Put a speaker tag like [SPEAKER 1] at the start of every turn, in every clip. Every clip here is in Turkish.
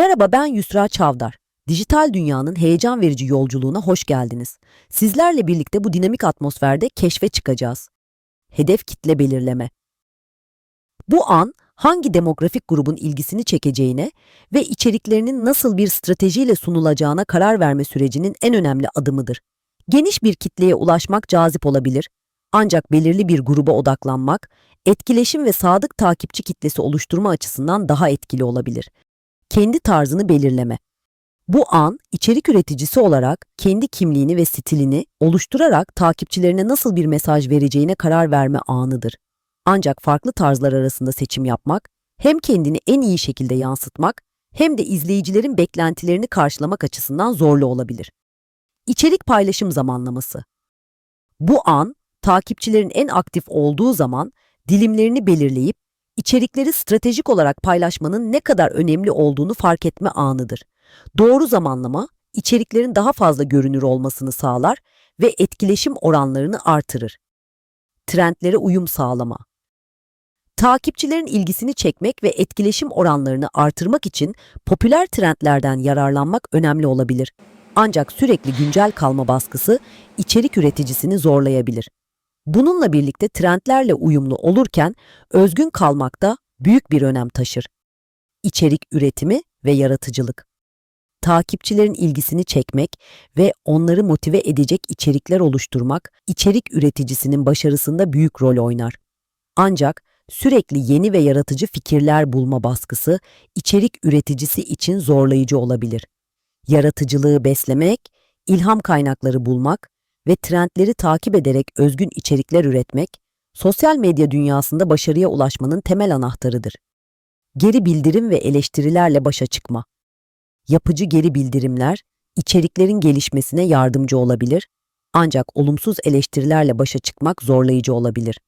[SPEAKER 1] Merhaba ben Yusra Çavdar. Dijital dünyanın heyecan verici yolculuğuna hoş geldiniz. Sizlerle birlikte bu dinamik atmosferde keşfe çıkacağız. Hedef kitle belirleme. Bu an hangi demografik grubun ilgisini çekeceğine ve içeriklerinin nasıl bir stratejiyle sunulacağına karar verme sürecinin en önemli adımıdır. Geniş bir kitleye ulaşmak cazip olabilir. Ancak belirli bir gruba odaklanmak, etkileşim ve sadık takipçi kitlesi oluşturma açısından daha etkili olabilir kendi tarzını belirleme. Bu an içerik üreticisi olarak kendi kimliğini ve stilini oluşturarak takipçilerine nasıl bir mesaj vereceğine karar verme anıdır. Ancak farklı tarzlar arasında seçim yapmak, hem kendini en iyi şekilde yansıtmak hem de izleyicilerin beklentilerini karşılamak açısından zorlu olabilir. İçerik paylaşım zamanlaması. Bu an takipçilerin en aktif olduğu zaman dilimlerini belirleyip içerikleri stratejik olarak paylaşmanın ne kadar önemli olduğunu fark etme anıdır. Doğru zamanlama, içeriklerin daha fazla görünür olmasını sağlar ve etkileşim oranlarını artırır. Trendlere uyum sağlama. Takipçilerin ilgisini çekmek ve etkileşim oranlarını artırmak için popüler trendlerden yararlanmak önemli olabilir. Ancak sürekli güncel kalma baskısı içerik üreticisini zorlayabilir. Bununla birlikte trendlerle uyumlu olurken özgün kalmak da büyük bir önem taşır. İçerik üretimi ve yaratıcılık. Takipçilerin ilgisini çekmek ve onları motive edecek içerikler oluşturmak içerik üreticisinin başarısında büyük rol oynar. Ancak sürekli yeni ve yaratıcı fikirler bulma baskısı içerik üreticisi için zorlayıcı olabilir. Yaratıcılığı beslemek, ilham kaynakları bulmak ve trendleri takip ederek özgün içerikler üretmek, sosyal medya dünyasında başarıya ulaşmanın temel anahtarıdır. Geri bildirim ve eleştirilerle başa çıkma. Yapıcı geri bildirimler, içeriklerin gelişmesine yardımcı olabilir, ancak olumsuz eleştirilerle başa çıkmak zorlayıcı olabilir.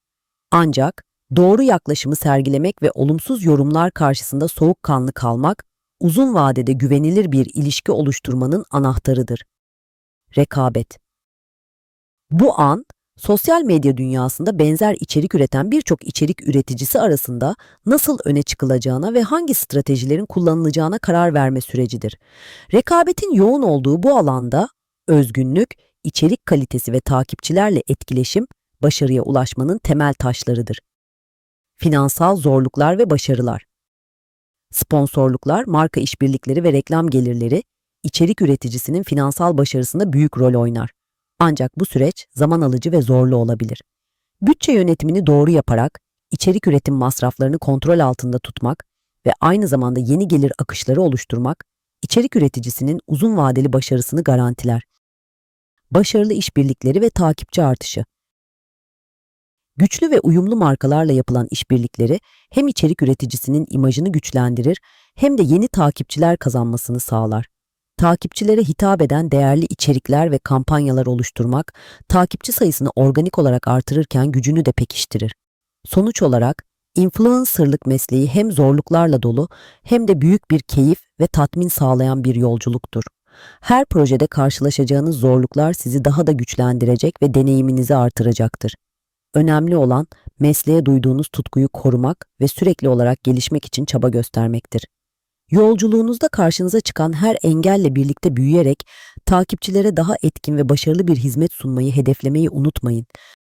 [SPEAKER 1] Ancak doğru yaklaşımı sergilemek ve olumsuz yorumlar karşısında soğukkanlı kalmak, uzun vadede güvenilir bir ilişki oluşturmanın anahtarıdır. Rekabet bu an, sosyal medya dünyasında benzer içerik üreten birçok içerik üreticisi arasında nasıl öne çıkılacağına ve hangi stratejilerin kullanılacağına karar verme sürecidir. Rekabetin yoğun olduğu bu alanda özgünlük, içerik kalitesi ve takipçilerle etkileşim başarıya ulaşmanın temel taşlarıdır. Finansal zorluklar ve başarılar. Sponsorluklar, marka işbirlikleri ve reklam gelirleri içerik üreticisinin finansal başarısında büyük rol oynar. Ancak bu süreç zaman alıcı ve zorlu olabilir. Bütçe yönetimini doğru yaparak içerik üretim masraflarını kontrol altında tutmak ve aynı zamanda yeni gelir akışları oluşturmak içerik üreticisinin uzun vadeli başarısını garantiler. Başarılı işbirlikleri ve takipçi artışı. Güçlü ve uyumlu markalarla yapılan işbirlikleri hem içerik üreticisinin imajını güçlendirir hem de yeni takipçiler kazanmasını sağlar takipçilere hitap eden değerli içerikler ve kampanyalar oluşturmak, takipçi sayısını organik olarak artırırken gücünü de pekiştirir. Sonuç olarak, influencerlık mesleği hem zorluklarla dolu hem de büyük bir keyif ve tatmin sağlayan bir yolculuktur. Her projede karşılaşacağınız zorluklar sizi daha da güçlendirecek ve deneyiminizi artıracaktır. Önemli olan mesleğe duyduğunuz tutkuyu korumak ve sürekli olarak gelişmek için çaba göstermektir. Yolculuğunuzda karşınıza çıkan her engelle birlikte büyüyerek takipçilere daha etkin ve başarılı bir hizmet sunmayı hedeflemeyi unutmayın.